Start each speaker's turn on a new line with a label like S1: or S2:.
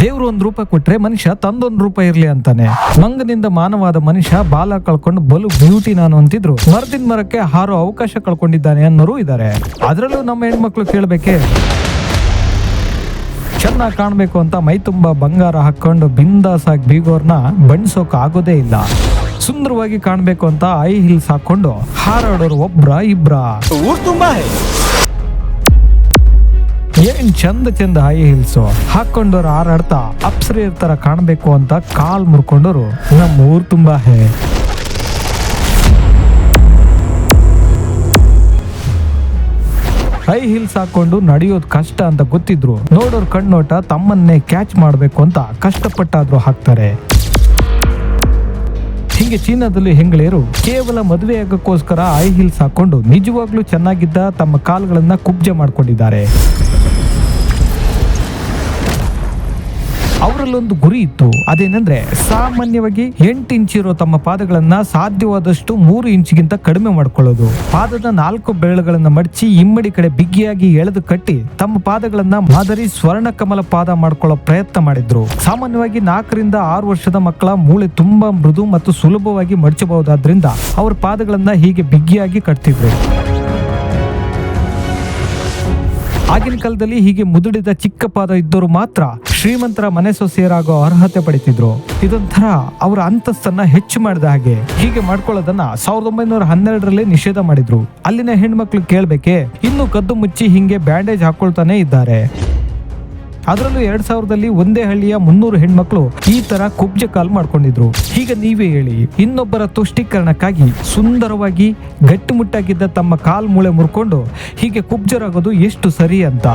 S1: ದೇವ್ರು ಒಂದ್ ರೂಪ ಕೊಟ್ರೆ ಮನುಷ್ಯ ತಂದೊಂದ್ ರೂಪ ಇರ್ಲಿ ಅಂತಾನೆ. ಮಂಗನಿಂದ ಮಾನವಾದ ಮನುಷ್ಯ ಬಾಲ ಕಳ್ಕೊಂಡು ಬಲು ಬ್ಯೂಟಿ ನಾನು ಅಂತಿದ್ರು. ಮರದಿಂದ ಮರಕ್ಕೆ ಹಾರೋ ಅವಕಾಶ ಕಳ್ಕೊಂಡಿದ್ದಾನೆ ಅನ್ನೋರು ಇದ್ದಾರೆ ಅದರಲ್ಲೂ ನಮ್ಮ ಹೆಣ್ಮಕ್ಳು ಕೇಳ್ಬೇಕೆ? ಚೆನ್ನಾಗಿ ಕಾಣಬೇಕು ಅಂತ ಮೈ ತುಂಬಾ ಬಂಗಾರ ಹಾಕೊಂಡು ಬಿಂದಾಸಾಗಿ ಬೀಗೋರ್ನ ಬಣ್ಸೋಕ್ ಆಗೋದೇ ಇಲ್ಲ. ಸುಂದರವಾಗಿ ಕಾಣಬೇಕು ಅಂತ ಐ ಹಿಲ್ಸ್ ಹಾಕೊಂಡು ಹಾರಾಡೋರು ಒಬ್ರ ಇಬ್ರ.
S2: ಊರ್ ತುಂಬಾ
S1: ಏನ್ ಚಂದ ಚಂದ ಹೈ ಹಿಲ್ಸ್ ಹಾಕೊಂಡವ್ರು ಹಾರಾಡ್ತಾ ಅಪ್ಸರಿ ತರ ಕಾಣಬೇಕು ಅಂತ ಕಾಲ್ ಮುರ್ಕೊಂಡವ್ರು. ನಮ್ಮ ಊರ್ ತುಂಬಾ ಹೇ. ಹೈ ಹಿಲ್ಸ್ ಹಾಕೊಂಡು ನಡೆಯೋದು ಕಷ್ಟ ಅಂತ ಗೊತ್ತಿದ್ರು. ನೋಡೋರ್ ಕಣ್ಣೋಟ ತಮ್ಮನ್ನೇ ಕ್ಯಾಚ್ ಮಾಡ್ಬೇಕು ಅಂತ ಕಷ್ಟಪಟ್ಟಾದ್ರೂ ಹಾಕ್ತಾರೆ. ಹಿಂಗೆ ಚೀನಾದಲ್ಲಿ ಹೆಂಗಳೆಯರು ಕೇವಲ ಮದುವೆ ಆಗಕ್ಕೋಸ್ಕರ ಐ ಹಿಲ್ಸ್ ಹಾಕೊಂಡು ನಿಜವಾಗ್ಲೂ ಚೆನ್ನಾಗಿದ್ದ ತಮ್ಮ ಕಾಲುಗಳನ್ನ ಕುಬ್ಜೆ ಮಾಡ್ಕೊಂಡಿದ್ದಾರೆ. ಅವರಲ್ಲೊಂದು ಗುರಿ ಇತ್ತು. ಅದೇನೆಂದ್ರೆ ಸಾಮಾನ್ಯವಾಗಿ ಎಂಟು ಇಂಚ್ ಇರೋ ತಮ್ಮ ಪಾದಗಳನ್ನ ಸಾಧ್ಯವಾದಷ್ಟು ಮೂರು ಇಂಚ್ಗಿಂತ ಕಡಿಮೆ ಮಾಡ್ಕೊಳ್ಳೋದು. ಪಾದದ ನಾಲ್ಕು ಬೆರಳುಗಳನ್ನ ಮಡಚಿ ಇಮ್ಮಡಿ ಕಡೆ ಬಿಗಿಯಾಗಿ ಎಳೆದು ಕಟ್ಟಿ ತಮ್ಮ ಪಾದಗಳನ್ನ ಮಾದರಿ ಸ್ವರ್ಣ ಕಮಲ ಪಾದ ಮಾಡ್ಕೊಳ್ಳೋ ಪ್ರಯತ್ನ ಮಾಡಿದ್ರು. ಸಾಮಾನ್ಯವಾಗಿ ನಾಲ್ಕರಿಂದ ಆರು ವರ್ಷದ ಮಕ್ಕಳ ಮೂಳೆ ತುಂಬಾ ಮೃದು ಮತ್ತು ಸುಲಭವಾಗಿ ಮಡಚಬಹುದಾದ್ರಿಂದ ಅವ್ರ ಪಾದಗಳನ್ನ ಹೀಗೆ ಬಿಗಿಯಾಗಿ ಕಟ್ತಿದ್ರು. ಆಗಿನ ಕಾಲದಲ್ಲಿ ಹೀಗೆ ಮುದುಡಿದ ಚಿಕ್ಕ ಪಾದ ಇದ್ದವರು ಮಾತ್ರ ಶ್ರೀಮಂತರ ಮನೆ ಸೊಸೆಯರಾಗೋ ಅರ್ಹತೆ ಪಡಿತಿದ್ರು. ಇದೊಂಥರ ಅವರ ಅಂತಸ್ತನ್ನ ಹೆಚ್ಚು ಮಾಡಿದ ಹಾಗೆ. ಹೀಗೆ ಮಾಡ್ಕೊಳ್ಳೋದನ್ನ ಸಾವಿರದ ಒಂಬೈನೂರ ಹನ್ನೆರಡರಲ್ಲಿ ನಿಷೇಧ ಮಾಡಿದ್ರು. ಅಲ್ಲಿನ ಹೆಣ್ಮಕ್ಳು ಕೇಳ್ಬೇಕೆ? ಇನ್ನು ಕದ್ದು ಮುಚ್ಚಿ ಹಿಂಗೆ ಬ್ಯಾಂಡೇಜ್ ಹಾಕೊಳ್ತಾನೆ ಇದ್ದಾರೆ. ಅದರಲ್ಲೂ ಎರಡ್ ಸಾವಿರದಲ್ಲಿ ಒಂದೇ ಹಳ್ಳಿಯ ಮುನ್ನೂರು ಹೆಣ್ಮಕ್ಳು ಈ ತರ ಕುಬ್ಜ ಕಾಲ್ ಮಾಡ್ಕೊಂಡಿದ್ರು. ಈಗ ನೀವೇ ಹೇಳಿ, ಇನ್ನೊಬ್ಬರ ತುಷ್ಟೀಕರಣಕ್ಕಾಗಿ ಸುಂದರವಾಗಿ ಗಟ್ಟಿಮುಟ್ಟಾಗಿದ್ದ ತಮ್ಮ ಕಾಲ್ ಮೂಳೆ ಮುರ್ಕೊಂಡು ಹೀಗೆ ಕುಬ್ಜರಾಗೋದು ಎಷ್ಟು ಸರಿ ಅಂತ.